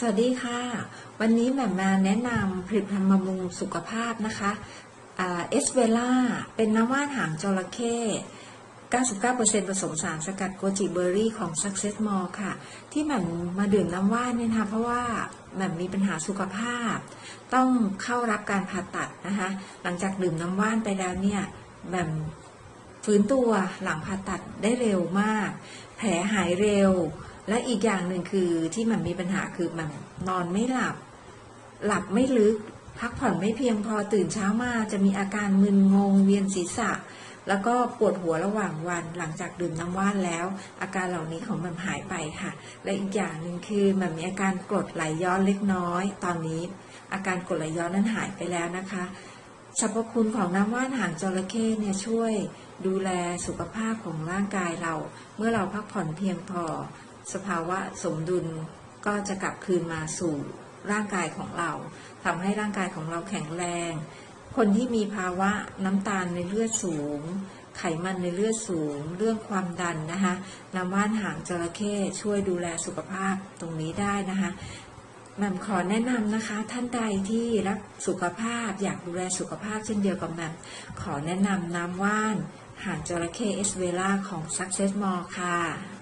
สวัสดีค่ะ วันนี้แหม่มมาแนะนำผลิตภัณฑ์บำรุงสุขภาพนะคะเอสเวล่าเป็นน้ำว่านหางจระเข้ 99%ผสมสารสกัดโกจิเบอร์รี่ของ Success Mall ค่ะ ที่แหม่มมาดื่มน้ำว่านเนี่ยนะคะเพราะว่าแหม่มมีปัญหาสุขภาพ ต้องเข้ารับการผ่าตัดนะคะ หลังจากดื่มน้ำว่านไปแล้วเนี่ยแหม่มฟื้นตัวหลังผ่าตัดได้เร็วมาก แผลหายเร็ว และอีกอย่างหนึ่งคือที่มันมีปัญหาคือมันนอนไม่หลับ หลับไม่ลึก พักผ่อนไม่เพียงพอตื่นเช้ามาจะมีอาการมึนงงเวียนศีรษะ แล้วก็ปวดหัวระหว่างวันหลังจากดื่มน้ำว่านแล้ว อาการเหล่านี้ของมันหายไปค่ะ และอีกอย่างหนึ่งคือมันมีอาการกรดไหลย้อนเล็กน้อย ตอนนี้ อาการกรดไหลย้อนนั้นหายไปแล้วนะคะ สรรพคุณของน้ำว่านหางจระเข้เนี่ยช่วยดูแลสุขภาพของร่างกายเรา เมื่อเราพักผ่อนเพียงพอ สภาวะสมดุลก็จะกลับคืนมาสู่ร่างกายของเราทำให้ร่างกายของเราแข็งแรง คนที่มีภาวะน้ำตาลในเลือดสูง ไขมันในเลือดสูง เรื่องความดันนะคะน้ำว่านหางจระเข้ช่วยดูแลสุขภาพตรงนี้ได้นะคะ แหม่มขอแนะนำนะคะ ท่านใดที่รักสุขภาพอยากดูแลสุขภาพเช่นเดียวกับแหม่มขอแนะนำน้ำว่าน หางจระเข้เอสเวล่าของ Success Mall ค่ะ